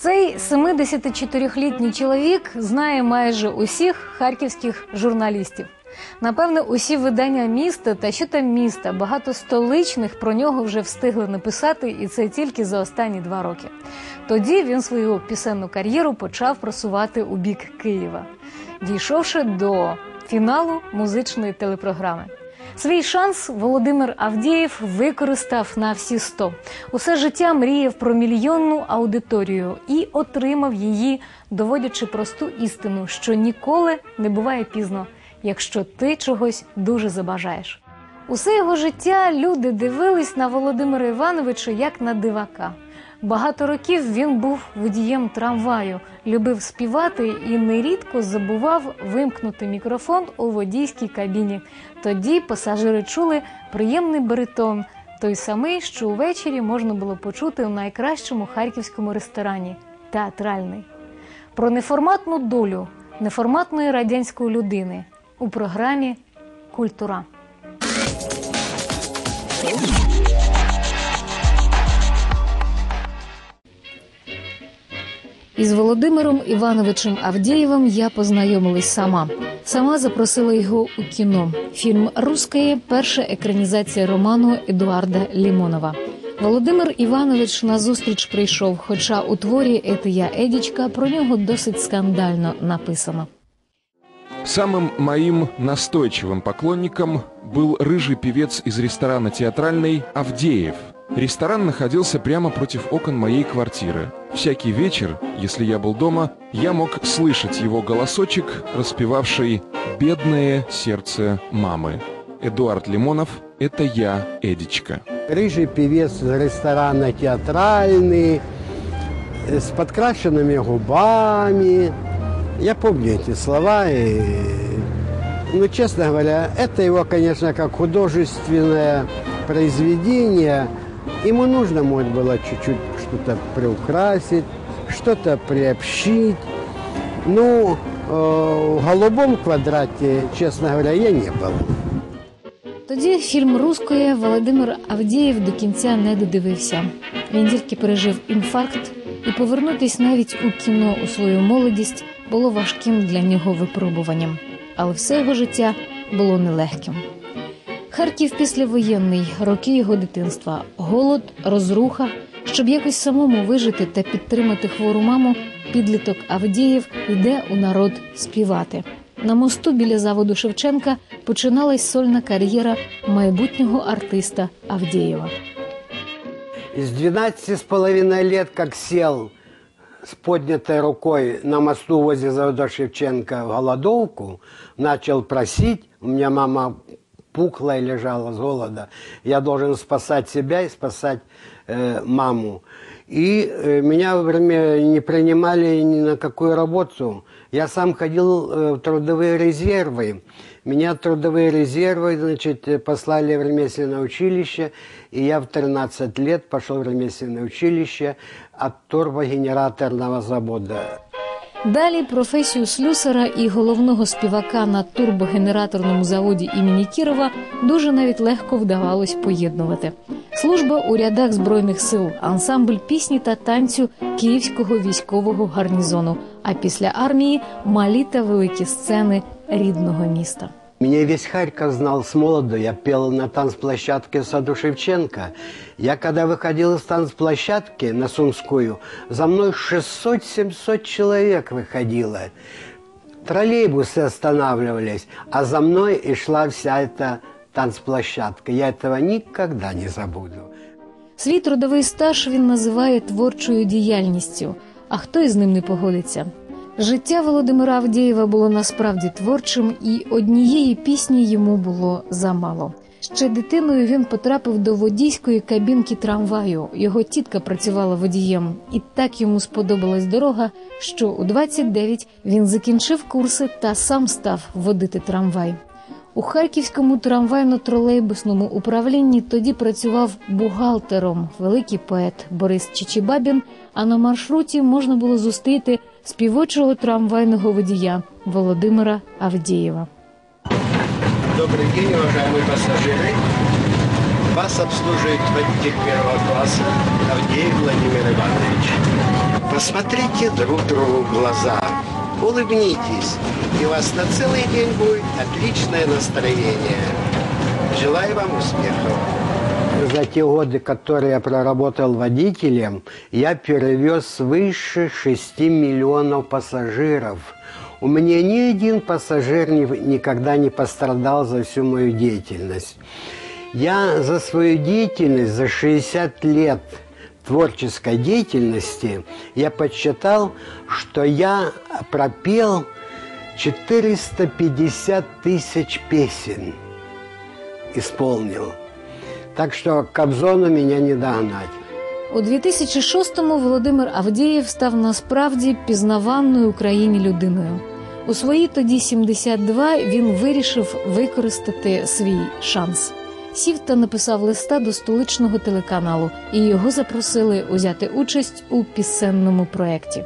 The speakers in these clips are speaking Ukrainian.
Цей 74-літній чоловік знає майже усіх харківських журналістів. Напевне, усі видання міста та що там міста, багато столичних про нього вже встигли написати, і це тільки за останні два роки. Тоді він свою пісенну кар'єру почав просувати у бік Києва, дійшовши до фіналу музичної телепрограми. Свій шанс Володимир Авдієв використав на всі сто. Усе життя мріяв про мільйонну аудиторію і отримав її, доводячи просту істину, що ніколи не буває пізно, якщо ти чогось дуже забажаєш. Усе його життя люди дивились на Володимира Івановича як на дивака. Багато років він був водієм трамваю, любив співати і нерідко забував вимкнути мікрофон у водійській кабіні. Тоді пасажири чули приємний баритон, той самий, що увечері можна було почути у найкращому харківському ресторані театральний. Про неформатну долю неформатної радянської людини у програмі Культура. Із Володимиром Івановичем Авдєєвим я познайомилась сама. Сама запросила його у кіно. Фільм «Русское» – перша екранізація роману Едуарда Лімонова. Володимир Іванович на зустріч прийшов, хоча у творі «Это я, Едічка» про нього досить скандально написано. Самым моим настойчивым поклонником был рыжий певец из ресторана «Театральный» Авдеев. Ресторан находился прямо против окон моей квартиры. Всякий вечер, если я был дома, я мог слышать его голосочек, распевавший «Бедное сердце мамы». Эдуард Лимонов – это я, Эдичка. Рыжий певец ресторана театральный, э, с подкрашенными губами. Я помню эти слова. И, ну, честно говоря, это его, конечно, как художественное произведение. Ему нужно, может, было чуть-чуть что-то приукрасить, что-то приобщить. Ну, э, в голубом квадрате, честно говоря, я не был. Тоді фільм «Русское» Володимир Авдієв до кінця не додивився. Він тільки пережив інфаркт, і повернутись навіть у кіно у свою молодість було важким для нього випробуванням, але все його життя було нелегким. Харків післявоєнний, роки його дитинства, голод, розруха. Щоб якось самому вижити та підтримати хвору маму, підліток Авдіїв йде у народ співати. На мосту біля заводу Шевченка починалась сольна кар'єра майбутнього артиста Авдієва. Из 12 с половиной лет, как сел с поднятой рукой на мосту возле завода Шевченко в голодовку, начал просить, у меня мама пухлая лежала с голода, я должен спасать себя и спасать э, маму. И э, меня во время не принимали ни на какую работу. Я сам ходил э, в трудовые резервы. Меня трудовые резервы, значит, послали в ремесленное училище, и я в 13 лет пошел в ремесленное училище от турбогенераторного завода. Далі професію слюсара і головного співака на турбогенераторному заводі імені Кірова дуже навіть легко вдавалось поєднувати. Служба у рядах збройних сил, ансамбль пісні та танцю Київського військового гарнізону. А після армії малі та великі сцени рідного міста. Меня весь Харьков знал с молоду. Я пел на танцплощадке в саду Шевченко. Я когда выходил из танцплощадки на Сумскую, за мной 600-700 человек выходило. Троллейбусы останавливались, а за мной и шла вся эта танцплощадка. Я этого никогда не забуду. Свій трудовий стаж він називає творчою діяльністю. А хто із ним не погодиться? Життя Володимира Авдієва було насправді творчим, і однієї пісні йому було замало. Ще дитиною він потрапив до водійської кабінки трамваю. Його тітка працювала водієм, і так йому сподобалась дорога, що у 29 він закінчив курси та сам став водити трамвай. У харківському трамвайно-тролейбусному управлінні тоді працював бухгалтером великий поет Борис Чичибабін. А на маршруті можна було зустріти співочого трамвайного водія Володимира Авдієва. Добрый день, уважаемые пассажиры. Вас обслуживает водитель первого класса Авдеев Владимир Иванович. Посмотрите друг другу в глаза, улыбнитесь, и у вас на целый день будет отличное настроение. Желаю вам успехов. За те годы, которые я проработал водителем, я перевез свыше 6 миллионов пассажиров. У меня ни один пассажир ни- никогда не пострадал за всю мою деятельность. Я за свою деятельность, за 60 лет творческой деятельности, я подсчитал, что я пропел 450 тысяч песен исполнил. Так що Кобзону меня не догнать. У 2006-му Володимир Авдієв став насправді пізнаваною Україні людиною. У свої тоді 72 він вирішив використати свій шанс. Сів та написав листа до столичного телеканалу, і його запросили узяти участь у пісенному проєкті.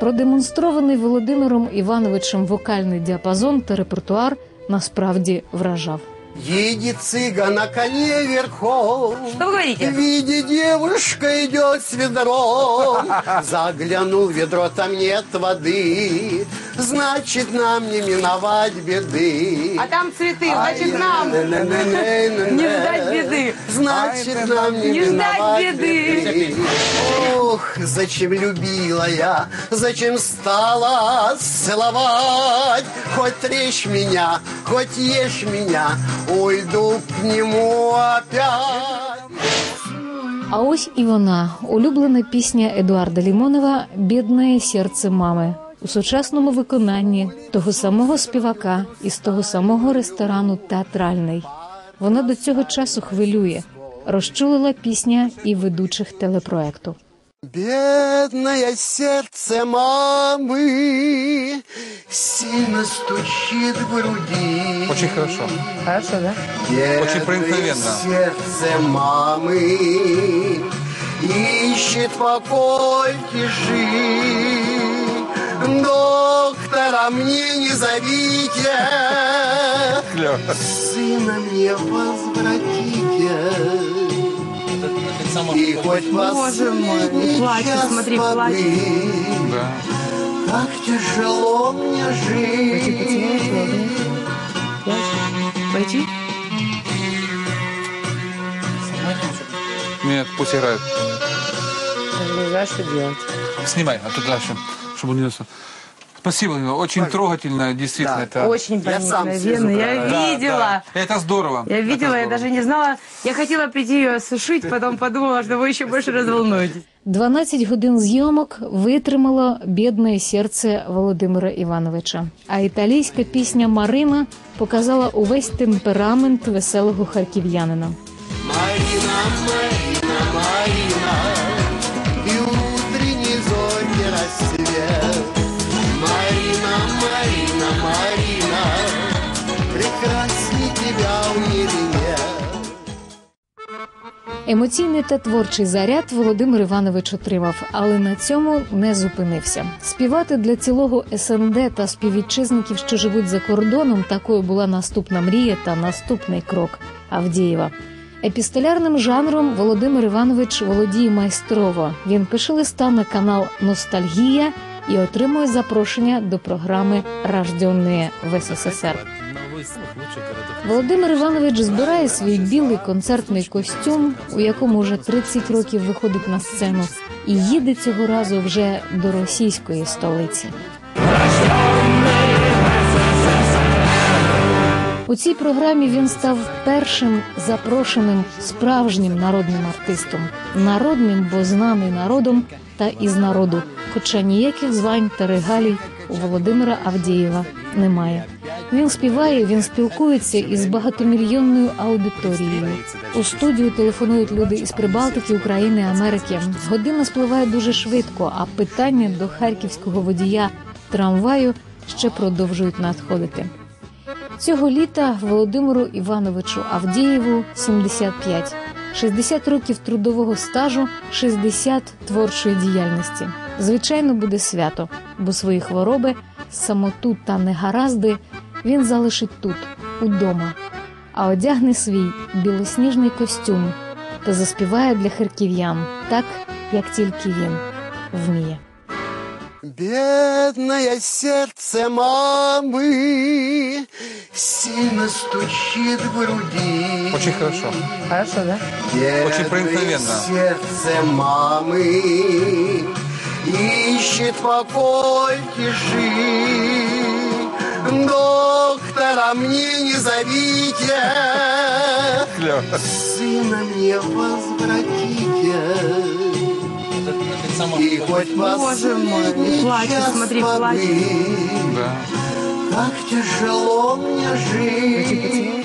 Продемонстрований Володимиром Івановичем вокальний діапазон та репертуар насправді вражав. Едет цыган на коне верхом. Что вы говорите? Видит, девушка идет с ведром. Заглянул в ведро, там нет воды. Значит, нам не миновать беды. А там цветы, значит, нам Не ждать беды. Значит, нам не, Не ждать миновать беды. Ох, зачем любила я, зачем стала целовать? Хоть трещь меня, хоть ешь меня, уйду к нему опять. А ось і вона, улюблена пісня Едуарда Лімонова Бідне серце мами у сучасному виконанні того самого співака із того самого ресторану театральний. Вона до цього часу хвилює, розчулила пісня і ведучих телепроекту. Бедное сердце мамы сильно стучит в груди. Очень хорошо. Хорошо, да? Бедное Очень проникновенно. сердце мамы ищет покой тиши. Доктора мне не зовите, сына мне возвратите. И хоть Боже мой, плачет, смотри, плачет. Да. Как тяжело мне жить. Пойти? Нет, пусть играет. Не знаю, что делать. Снимай, а то дальше, чтобы не... Спасибо, Лена, очень трогательно, действительно. Да. Это... Очень Я сам проникновенно. Я слезу Да, видела. да. Это здорово. Я Это видела, я здорово. даже не знала. Я хотела прийти ее сушить, потом подумала, что вы еще больше разволнуетесь. 12 годин зйомок витримало бідне серце Володимира Івановича. А італійська пісня Марина показала увесь темперамент веселого харків'янина. Марина, Марина, Марина, Емоційний та творчий заряд Володимир Іванович отримав, але на цьому не зупинився. Співати для цілого СНД та співвітчизників, що живуть за кордоном, такою була наступна мрія та наступний крок Авдієва. Епістолярним жанром Володимир Іванович володіє майстрово. Він пише листа на канал Ностальгія і отримує запрошення до програми Рожденные в СССР. Володимир Іванович збирає свій білий концертний костюм, у якому вже 30 років виходить на сцену, і їде цього разу вже до російської столиці. У цій програмі він став першим запрошеним справжнім народним артистом, народним, бо знаний народом та із народу. Хоча ніяких звань та регалій у Володимира Авдієва немає. Він співає, він спілкується із багатомільйонною аудиторією. У студію телефонують люди із Прибалтики, України, Америки. Година спливає дуже швидко, а питання до харківського водія трамваю ще продовжують надходити. Цього літа Володимиру Івановичу Авдієву 75. 60 років трудового стажу, 60 творчої діяльності. Звичайно, буде свято, бо свої хвороби, самоту та негаразди він залишить тут, удома, а одягне свій білосніжний костюм та заспіває для харків'ян так, як тільки він вміє. Бедное сердце мамы сильно стучит в груди. Очень хорошо. Хорошо, да? Очень проникновенно. Бедное сердце мамы ищет покой тиши. Доктора мне не зовите, сына мне возвратите. И хоть Боже мой, час смотри. Да. Как тяжело мне жить.